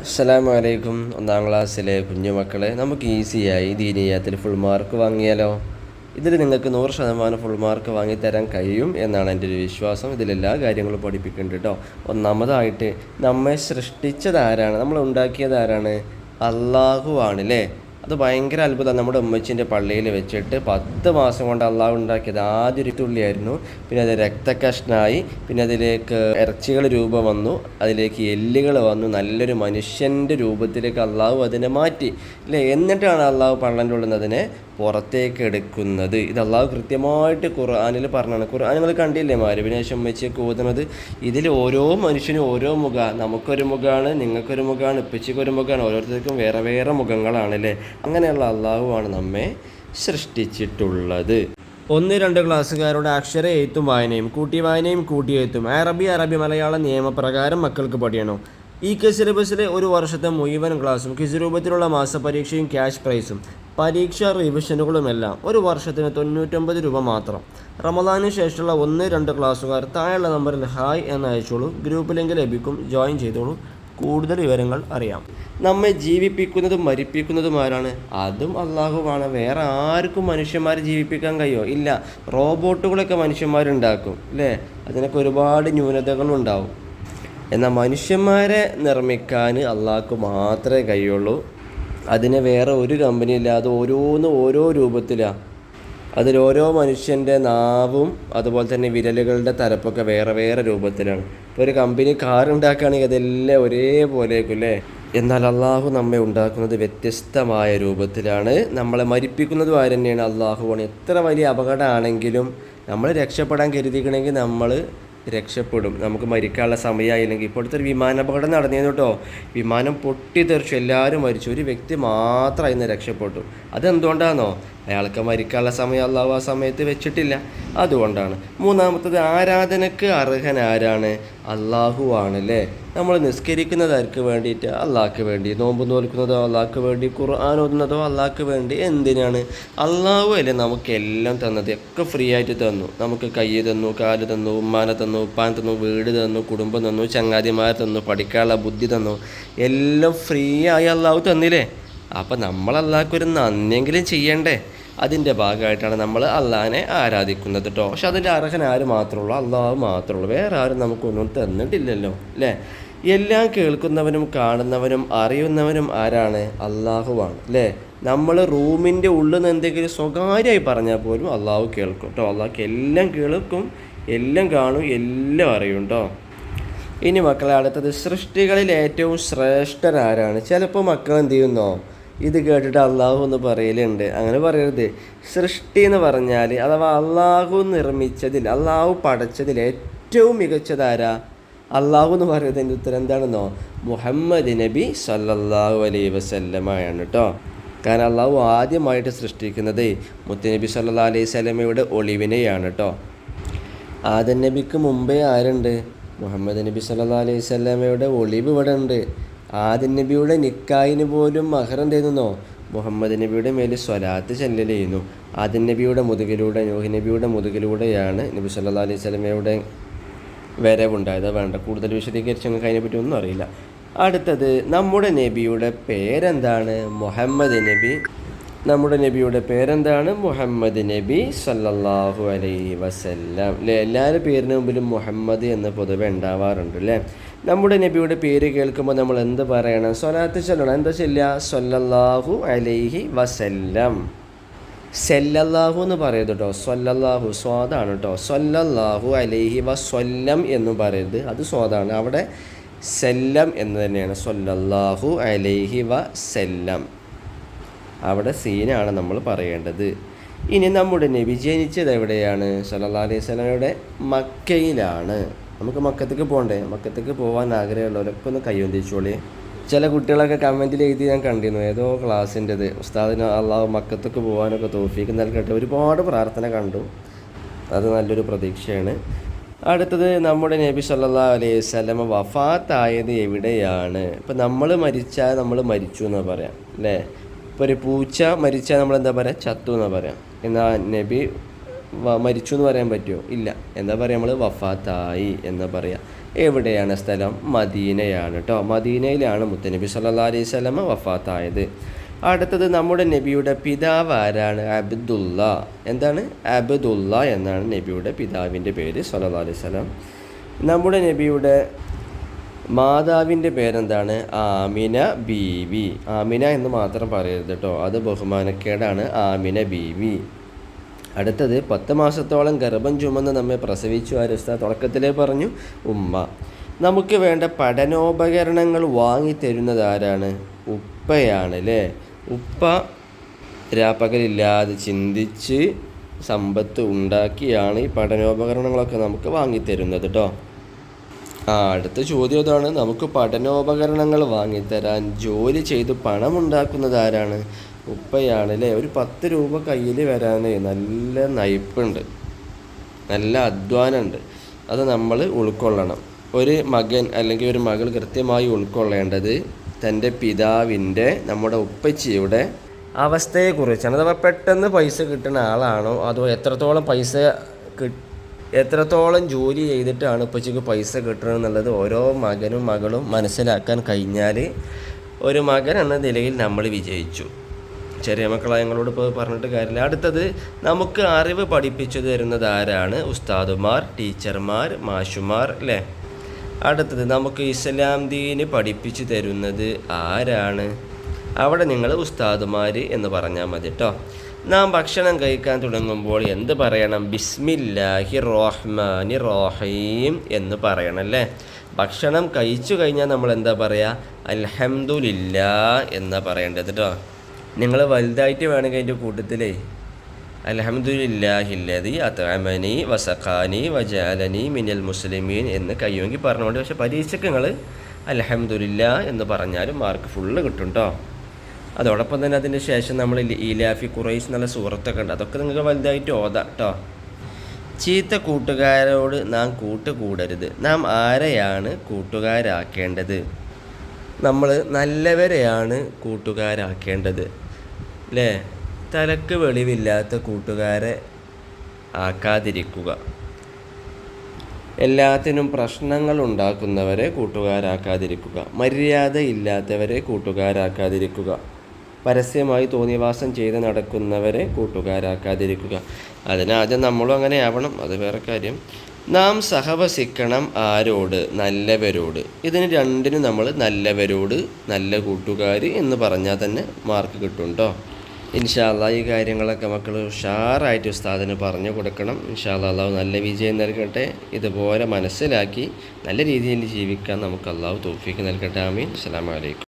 അസ്സലാമു അലൈക്കും ഒന്നാം ക്ലാസ്സിലെ കുഞ്ഞുമക്കളെ നമുക്ക് ഈസിയായി ദീനീയത്തിൽ ഫുൾ മാർക്ക് വാങ്ങിയാലോ? ഇതിൽ നിങ്ങൾക്ക് നൂറ് ശതമാനം ഫുൾ മാർക്ക് വാങ്ങിത്തരാൻ കഴിയും എന്നാണ് എന്റെ ഒരു വിശ്വാസം. ഇതിലെല്ലാ കാര്യങ്ങളും പഠിപ്പിക്കുന്നുണ്ട് കേട്ടോ ഒന്നാമതായിട്ട് നമ്മെ സൃഷ്ടിച്ചത് ആരാണ്? നമ്മൾ ഉണ്ടാക്കിയത് ആരാണ്? അള്ളാഹു അല്ലേ അത് ഭയങ്കര അത്ഭുതമാണ്. നമ്മുടെ ഉമ്മച്ചിന്റെ പള്ളിയിൽ വെച്ചിട്ട് പത്ത് മാസം കൊണ്ട് അള്ളാഹ് ഉണ്ടാക്കിയത് ആദ്യ ഒരു തുള്ളിയായിരുന്നു. പിന്നെ അത് രക്തകഷ്ണായി പിന്നെ അതിലേക്ക് ഇറച്ചികൾ രൂപം വന്നു. അതിലേക്ക് എല്ലുകൾ വന്നു. നല്ലൊരു മനുഷ്യന്റെ രൂപത്തിലേക്ക് അള്ളാഹു അതിനെ മാറ്റി. അല്ലേ എന്നിട്ടാണ് അള്ളാഹു പള്ളന്റെ ഉള്ളിൽ അതിനെ പുറത്തേക്ക് എടുക്കുന്നത്. ഇത് അള്ളാഹു കൃത്യമായിട്ട് ഖുർആാനിൽ പറഞ്ഞാണ് ഖുർആൻ നിങ്ങൾ കണ്ടില്ലേ? മാരുവിനേശം ഉമ്മച്ചിയൊക്കെ ഓതുന്നത്. ഇതിൽ ഓരോ മനുഷ്യനും ഓരോ മുഖ. നമുക്കൊരു മുഖമാണ് നിങ്ങൾക്കൊരു മുഖമാണ് ഇപ്പച്ചിക്കൊരു മുഖമാണ് ഓരോരുത്തർക്കും വേറെ വേറെ മുഖങ്ങളാണ് അല്ലേ? അങ്ങനെയുള്ള അള്ളാഹുവാണ് നമ്മെ സൃഷ്ടിച്ചിട്ടുള്ളത്. ഒന്ന് രണ്ട് ക്ലാസ്സുകാരുടെ അക്ഷര എഴുത്തും വായനയും കൂട്ടി വായനയും കൂട്ടി എഴുത്തും. അറബി അറബി മലയാള നിയമപ്രകാരം മക്കൾക്ക് പഠിയണം. ഈ കെ സിലബസിലെ ഒരു വർഷത്തെ മുഴുവൻ ക്ലാസ്സും കിസ് രൂപത്തിലുള്ള മാസപരീക്ഷയും ക്യാഷ് പ്രൈസും പരീക്ഷാ റിവിഷനുകളുമെല്ലാം ഒരു വർഷത്തിന് തൊണ്ണൂറ്റൊമ്പത് രൂപ മാത്രം. റമദാനു ശേഷമുള്ള ഒന്ന് രണ്ട് ക്ലാസ്സുകാർ താഴെയുള്ള നമ്പറിൽ ഹായ് എന്ന് അയച്ചോളൂ. ഗ്രൂപ്പ് ലിങ്ക് ലഭിക്കും. ജോയിൻ ചെയ്തോളൂ. കൂടുതൽ വിവരങ്ങൾ അറിയാം. നമ്മെ ജീവിപ്പിക്കുന്നതും മരിപ്പിക്കുന്നതും ആരാണ്? അതും അള്ളാഹുവാണ്. വേറെ ആർക്കും മനുഷ്യന്മാരെ ജീവിപ്പിക്കാൻ കഴിയോ? ഇല്ല. റോബോട്ടുകളൊക്കെ മനുഷ്യന്മാരുണ്ടാക്കും അല്ലേ? അതിനൊക്കെ ഒരുപാട് ന്യൂനതകളുണ്ടാവും എന്നാൽ മനുഷ്യന്മാരെ നിർമ്മിക്കാൻ അള്ളാഹ്ക്ക് മാത്രമേ കഴിയുള്ളൂ. അതിനെ വേറെ ഒരു കമ്പനി ഇല്ലാതെ ഓരോന്ന് ഓരോ രൂപത്തിലാണ് അതിൽ ഓരോ മനുഷ്യന്റെ നാവും അതുപോലെ തന്നെ വിരലുകളുടെ തലപ്പൊക്കെ വേറെ വേറെ രൂപത്തിലാണ്. ഇപ്പോൾ ഒരു കമ്പനി കാർ ഉണ്ടാക്കുകയാണെങ്കിൽ അതെല്ലാം ഒരേപോലെയായിരിക്കും അല്ലേ? എന്നാൽ അള്ളാഹു നമ്മെ ഉണ്ടാക്കുന്നത് വ്യത്യസ്തമായ രൂപത്തിലാണ്. നമ്മളെ മരിപ്പിക്കുന്നതും ആര് തന്നെയാണ്? അള്ളാഹുവാണ്. എത്ര വലിയ അപകടമാണെങ്കിലും നമ്മൾ രക്ഷപ്പെടാൻ കരുതിക്കണമെങ്കിൽ നമ്മൾ രക്ഷപ്പെടും. നമുക്ക് മരിക്കാനുള്ള സമയമായില്ലെങ്കിൽ. ഇപ്പോഴത്തെ ഒരു വിമാനാപകടം നടന്നിരുന്നു കേട്ടോ. വിമാനം പൊട്ടിത്തെറിച്ചു. എല്ലാവരും മരിച്ചു. ഒരു വ്യക്തി മാത്രമായി രക്ഷപ്പെട്ടു. അതെന്തുകൊണ്ടാണോ അയാൾക്ക് മരിക്കാനുള്ള സമയം അള്ളാഹു ആ സമയത്ത് വെച്ചിട്ടില്ല. അതുകൊണ്ടാണ്. മൂന്നാമത്തത് ആരാധനക്ക് അർഹൻ ആരാണ്? അള്ളാഹു ആണല്ലേ നമ്മൾ നിസ്കരിക്കുന്നതാർക്ക് വേണ്ടിയിട്ട്? അള്ളാഹ്ക്ക് വേണ്ടി. നോമ്പ് നോൽക്കുന്നതോ അള്ളാഹ്ക്ക് വേണ്ടി? ഖുർആൻ ഓതുന്നതോ അള്ളാഹ്ക്ക് വേണ്ടി. എന്തിനാണ്? അള്ളാഹു അല്ലേ നമുക്കെല്ലാം തന്നത്. ഒക്കെ ഫ്രീ ആയിട്ട് തന്നു. നമുക്ക് കൈ തന്നു കാൽ തന്നു ഉമ്മാനെ തന്നു ഉപ്പാൻ തന്നു വീട് തന്നു കുടുംബം തന്നു ചങ്ങാതിമാർ തന്നു പഠിക്കാനുള്ള ബുദ്ധി തന്നു. എല്ലാം ഫ്രീ ആയി അള്ളാഹു തന്നില്ലേ? അപ്പം നമ്മൾ അള്ളാഹ്ക്ക് ഒരു നന്ദിയെങ്കിലും ചെയ്യണ്ടേ? അതിന്റെ ഭാഗമായിട്ടാണ് നമ്മൾ അള്ളാഹിനെ ആരാധിക്കുന്നത് കേട്ടോ പക്ഷെ അതിന്റെ അർഹൻ ആര് മാത്രമുള്ളൂ? അള്ളാഹ് മാത്രമുള്ളൂ. വേറെ ആരും നമുക്കൊന്നും തന്നിട്ടില്ലല്ലോ അല്ലേ? എല്ലാം കേൾക്കുന്നവനും കാണുന്നവനും അറിയുന്നവനും ആരാണ്? അള്ളാഹുവാണ് അല്ലേ? നമ്മൾ റൂമിന്റെ ഉള്ളിൽ നിന്ന് എന്തെങ്കിലും സ്വകാര്യമായി പറഞ്ഞാൽ പോലും അള്ളാഹു കേൾക്കും കേട്ടോ അള്ളാഹ്ക്ക് എല്ലാം കേൾക്കും എല്ലാം കാണും എല്ലാം അറിയും കേട്ടോ ഇനി മക്കളെ അടുത്തത് സൃഷ്ടികളിൽ ഏറ്റവും ശ്രേഷ്ഠൻ ആരാണ്? ചിലപ്പോൾ മക്കൾ എന്ത് ചെയ്യുന്നോ? ഇത് കേട്ടിട്ട് അള്ളാഹു എന്ന് പറയലുണ്ട്. അങ്ങനെ പറയരുത്. സൃഷ്ടി എന്ന് പറഞ്ഞാൽ അഥവാ അള്ളാഹു നിർമ്മിച്ചതിൽ അള്ളാഹു പടച്ചതിൽ ഏറ്റവും മികച്ചതാരാ അള്ളാഹു എന്ന് പറയുന്നതിന്റെ ഉത്തരം എന്താണെന്നോ? മുഹമ്മദ് നബി സല്ലല്ലാഹു അലൈ വസല്ലമയാണ് കേട്ടോ കാരണം അള്ളാഹു ആദ്യമായിട്ട് സൃഷ്ടിക്കുന്നത് മുത്തനബി സല്ലാ അലൈഹി സ്വലമയുടെ ഒളിവിനെയാണ് കേട്ടോ ആദൻ നബിക്ക് മുമ്പേ ആരുണ്ട്? മുഹമ്മദ് നബി സല്ലാ അലൈഹി സ്വലമയുടെ ഒളിവ് ഇവിടെ ഉണ്ട് ആദൻ നബിയുടെ നിക്കായിന് പോലും മഹറം തരുന്നോ മുഹമ്മദ് നബിയുടെ മേൽ സ്വലാത്ത് ചെല്ലൽ ചെയ്യുന്നു. ആദ്യ നബിയുടെ മുതുകിലൂടെ നൂഹി നബിയുടെ മുതുകിലൂടെയാണ് നബി സല്ലാ അലൈഹി സ്വലമയുടെ വരവുണ്ടായത്. വേണ്ട കൂടുതൽ വിശദീകരിച്ച് ഞങ്ങൾക്ക് അതിനെപ്പറ്റി ഒന്നും അറിയില്ല. അടുത്തത് നമ്മുടെ നബിയുടെ പേരെന്താണ്? മുഹമ്മദ് നബി. നമ്മുടെ നബിയുടെ പേരെന്താണ്? മുഹമ്മദ് നബി സല്ലല്ലാഹു അലൈഹി വസല്ലം. അല്ലേ എല്ലാവരുടെ പേരിന് മുമ്പിലും മുഹമ്മദ് എന്ന് പൊതുവെ ഉണ്ടാവാറുണ്ട് അല്ലേ നമ്മുടെ നബിയുടെ പേര് കേൾക്കുമ്പോൾ നമ്മൾ എന്ത് പറയണം? സ്വലാത്ത് ചൊല്ലണം. എന്താ ചൊല്ലുക? സല്ലല്ലാഹു അലൈഹി വസല്ലം. സെല്ലല്ലാഹു എന്ന് പറയരുത് കേട്ടോ സ്വല്ലല്ലാഹു സ്വാദാണ് കേട്ടോ സ്വല്ലല്ലാഹു അലൈഹി വസ്വല്ലം എന്ന് പറയരുത്. അത് സ്വാദാണ്. അവിടെ സെല്ലം എന്ന് തന്നെയാണ്. സ്വല്ലല്ലാഹു അലൈഹി വസല്ലം. അവിടെ സീനാണ് നമ്മൾ പറയേണ്ടത്. ഇനി നമ്മുടെ നബി ജനിച്ചത് എവിടെയാണ്? സല്ലാ അലൈഹി സ്വലമയുടെ മക്കയിലാണ്. നമുക്ക് മക്കത്തേക്ക് പോകണ്ടേ മക്കത്തേക്ക് പോകാൻ ആഗ്രഹമുള്ളവരൊക്കെ ഒന്ന് കൈയൊന്തിച്ചോളി ചില കുട്ടികളൊക്കെ കമന്റിൽ എഴുതി ഞാൻ കണ്ടിരുന്നു. ഏതോ ക്ലാസ്സിന്റെത് ഉസ്താദിന് അള്ളാഹ് മക്കത്തേക്ക് പോകാനൊക്കെ തോഫിക്ക് നൽകട്ടെ. ഒരുപാട് പ്രാർത്ഥന കണ്ടു. അത് നല്ലൊരു പ്രതീക്ഷയാണ്. അടുത്തത് നമ്മുടെ നബി സല്ലാ അലൈഹി സ്വലമ വഫാത്തായത് എവിടെയാണ്? ഇപ്പം നമ്മൾ മരിച്ചാൽ നമ്മൾ മരിച്ചു എന്നാണ് പറയാം. അല്ലേ? ഇപ്പോൾ ഒരു പൂച്ച മരിച്ചാൽ നമ്മൾ എന്താ പറയുക ചത്തു എന്ന് പറയാം. എന്നാൽ നബി മരിച്ചു എന്ന് പറയാൻ പറ്റുമോ? ഇല്ല. എന്താ പറയുക നമ്മൾ വഫാത്തായി എന്ന് പറയാം. എവിടെയാണ് സ്ഥലം? മദീനയാണ് കേട്ടോ മദീനയിലാണ് മുത്തനബി സല്ലാ അലൈഹി സ്വലമ വഫാത്തായത്. അടുത്തത് നമ്മുടെ നബിയുടെ പിതാവ് ആരാണ്? അബ്ദുള്ള. എന്താണ്? അബ്ദുള്ള എന്നാണ് നബിയുടെ പിതാവിന്റെ പേര് സല്ലാ അലൈഹി സ്വലം നമ്മുടെ നബിയുടെ മാതാവിന്റെ പേരെന്താണ്? ആമിന ബീവി. ആമിന എന്ന് മാത്രം പറയരുത് കേട്ടോ അത് ബഹുമാനക്കേടാണ്. ആമിന ബീവി. അടുത്തത് പത്ത് മാസത്തോളം ഗർഭം ചുമന്ന് നമ്മെ പ്രസവിച്ചു ആരുസ്ത തുടക്കത്തിലേ പറഞ്ഞു ഉമ്മ. നമുക്ക് വേണ്ട പഠനോപകരണങ്ങൾ വാങ്ങി തരുന്നത് ആരാണ്? ഉപ്പയാണ് അല്ലേ ഉപ്പ രാപ്പകലില്ലാതെ ചിന്തിച്ച് സമ്പത്ത് ഉണ്ടാക്കിയാണ് ഈ പഠനോപകരണങ്ങളൊക്കെ നമുക്ക് വാങ്ങിത്തരുന്നത് കേട്ടോ ആ അടുത്ത ചോദ്യം അതാണ്. നമുക്ക് പഠനോപകരണങ്ങൾ വാങ്ങിത്തരാൻ ജോലി ചെയ്ത് പണം ഉണ്ടാക്കുന്നത് ആരാണ്? ഉപ്പയാണ് അല്ലേ ഒരു പത്ത് രൂപ കയ്യിൽ വരാനേ നല്ല നയിപ്പുണ്ട് നല്ല അധ്വാനമുണ്ട്. അത് നമ്മൾ ഉൾക്കൊള്ളണം. ഒരു മകൻ അല്ലെങ്കിൽ ഒരു മകൾ കൃത്യമായി ഉൾക്കൊള്ളേണ്ടത് തന്റെ പിതാവിന്റെ നമ്മുടെ ഉപ്പച്ചിയുടെ അവസ്ഥയെക്കുറിച്ചാണ്. അഥവാ പെട്ടെന്ന് പൈസ കിട്ടുന്ന ആളാണോ? അതോ എത്രത്തോളം പൈസ എത്രത്തോളം ജോലി ചെയ്തിട്ടാണ് ഉപ്പച്ചിക്ക് പൈസ കിട്ടുന്നത് എന്നുള്ളത് ഓരോ മകനും മകളും മനസ്സിലാക്കാൻ കഴിഞ്ഞാൽ ഒരു മകൻ എന്ന നിലയിൽ നമ്മൾ വിജയിച്ചു. ചെറിയ മക്കളെ ഞങ്ങളോട് ഇപ്പോൾ പറഞ്ഞിട്ട് കാര്യമില്ല. അടുത്തത് നമുക്ക് അറിവ് പഠിപ്പിച്ചു തരുന്നത് ആരാണ്? ഉസ്താദുമാർ ടീച്ചർമാർ മാഷുമാർ അല്ലേ? അടുത്തത് നമുക്ക് ഇസ്ലാം ദീന് പഠിപ്പിച്ചു തരുന്നത് ആരാണ്? അവിടെ നിങ്ങൾ ഉസ്താദുമാർ എന്ന് പറഞ്ഞാൽ മതി കേട്ടോ. നാം ഭക്ഷണം കഴിക്കാൻ തുടങ്ങുമ്പോൾ എന്ത് പറയണം? ബിസ്മില്ലാഹി റഹ്മാനി റോഹീം എന്ന് പറയണം അല്ലേ? ഭക്ഷണം കഴിച്ചു കഴിഞ്ഞാൽ നമ്മൾ എന്താ പറയുക അൽഹംദുലില്ല എന്നാ പറയേണ്ടത് കേട്ടോ. നിങ്ങൾ വലുതായിട്ട് വേണമെങ്കിൽ അതിന്റെ കൂട്ടത്തിലേ അലഹമുല്ലാഹില്ലതി അത്തമനി വസഖാനി വജാലനി മിനൽ മുസ്ലിമീൻ എന്ന് കയ്യോങ്കി പറഞ്ഞുകൊണ്ട് പക്ഷെ പരീക്ഷയ്ക്ക് നിങ്ങൾ അലഹമുല്ല എന്ന് പറഞ്ഞാലും മാർക്ക് ഫുള്ള് കിട്ടും കേട്ടോ അതോടൊപ്പം തന്നെ അതിന് ശേഷം നമ്മൾ ഇലാഫി കുറേസ് നല്ല സുഹൃത്തൊക്കെ ഉണ്ട്. അതൊക്കെ നിങ്ങൾക്ക് വലുതായിട്ട് ഓതാം കേട്ടോ ചീത്ത കൂട്ടുകാരോട് നാം കൂട്ടുകൂടരുത്. നാം ആരെയാണ് കൂട്ടുകാരാക്കേണ്ടത്? നമ്മൾ നല്ലവരെയാണ് കൂട്ടുകാരാക്കേണ്ടത്. അല്ലേ തലക്ക് വെളിവില്ലാത്ത കൂട്ടുകാരെ ആക്കാതിരിക്കുക. എല്ലാത്തിനും പ്രശ്നങ്ങൾ ഉണ്ടാക്കുന്നവരെ കൂട്ടുകാരാക്കാതിരിക്കുക. മര്യാദയില്ലാത്തവരെ കൂട്ടുകാരാക്കാതിരിക്കുക. പരസ്യമായി തോന്നിവാസം ചെയ്ത് നടക്കുന്നവരെ കൂട്ടുകാരാക്കാതിരിക്കുക. അതിനാദ്യം നമ്മളും അങ്ങനെ ആവണം. അത് വേറെ കാര്യം. നാം സഹവസിക്കണം ആരോട്? നല്ലവരോട്. ഇതിന് രണ്ടിനും നമ്മൾ നല്ലവരോട് നല്ല കൂട്ടുകാർ എന്ന് പറഞ്ഞാൽ തന്നെ മാർക്ക് കിട്ടും കേട്ടോ ഇൻഷാല്ല ഈ കാര്യങ്ങളൊക്കെ മക്കൾ ഉഷാറായിട്ട് ഉസ്താദിന് പറഞ്ഞു കൊടുക്കണം. ഇൻഷാല്ല അള്ളാഹു നല്ല വിജയം നൽകട്ടെ. ഇതുപോലെ മനസ്സിലാക്കി നല്ല രീതിയിൽ ജീവിക്കാൻ നമുക്ക് അള്ളാഹു തോഫിക്ക് നൽകട്ടെ. ആമീൻ. അസ്സാം വലൈക്കും